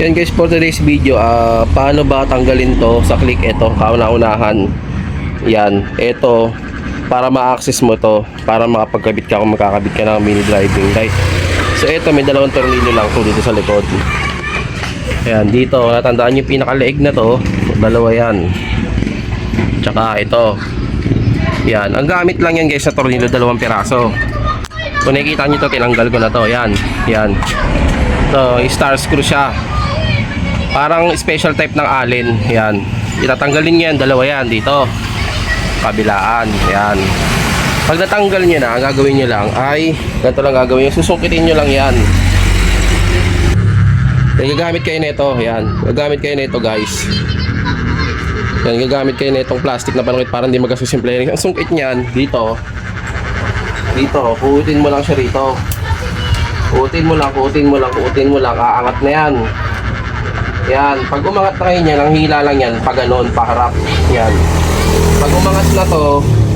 Yan guys, for today's video, ah paano ba tanggalin to sa click ito, kauna-unahan. Yan, ito, para ma-access mo to, para makapagkabit ka kung makakabit ka ng mini driving light. So ito, may dalawang tornilyo lang to dito sa likod. Ayan, dito, natandaan yung pinakaleeg na to, dalawa yan. Tsaka ito. Yan, ang gamit lang yan guys sa tornilyo, dalawang piraso. Kung nakikita nyo to, tinanggal ko na to. Yan, yan. Ito, star screw siya. Parang special type ng allen. Yan. Itatanggalin nyo yan, dalawa yan dito. Kabilaan. Yan. Pag natanggal nyo na, ang gagawin nyo lang ay, ganito lang gagawin nyo. Susukitin nyo lang yan. Yan, gagamit kayo nito. Yan. Gagamit kayo nito guys. Yan, gagamit kayo nitong plastic na panungkit para hindi magkasusimple. Ang sungkit niyan, dito. Dito, kuutin mo lang siya rito. Kuutin mo lang, kuutin mo lang, kuutin mo lang. Aangat na yan. Yan. Pag umangat na kayo niyan, ang hila lang yan, pa ganon, pa harap. Yan. Pag umangat na to,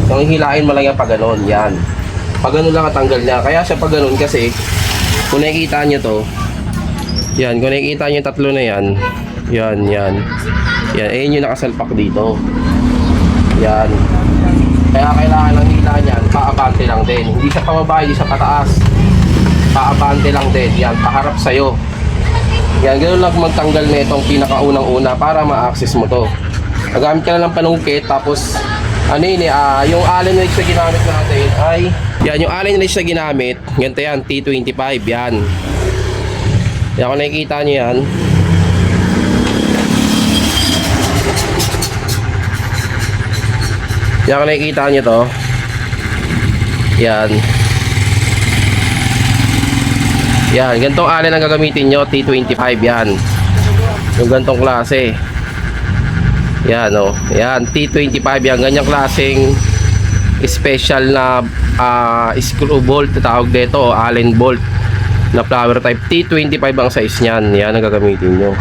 ang hilain mo lang yan pa ganon. Yan. Pag ganon lang katanggal niya. Kaya siya pa ganon kasi, kung nakikita niyo to, yan, kung nakikita niyo tatlo na yan, yan, yan. Yan, ayun yung nakasalpak dito. Yan. Kaya kailangan ng hila niyan, paabante lang din. Hindi siya pababa, hindi siya pataas. Paabante lang din. Yan, paharap sa'yo. Yan, ganoon lang magtanggal na itong pinakaunang-una para ma-access mo to. Nagamit ka na ng panungkit, tapos ano yun ah, yung allen wrench na ginamit natin ay yan, yung allen wrench na ginamit, ganito yan, T25, yan. Yan, kung nakikita nyo yan, Yan kung nakikita nyo to. Yan. Yan. Gantong alin ang gagamitin nyo. T25 yan. Yung gantong klase. Yan. Oh. Yan. T25 yan. Ganyang klaseng special na ah, screw bolt. Tawag dito. Allen bolt. Na flower type. T25 ang size niyan. Yan ang gagamitin nyo.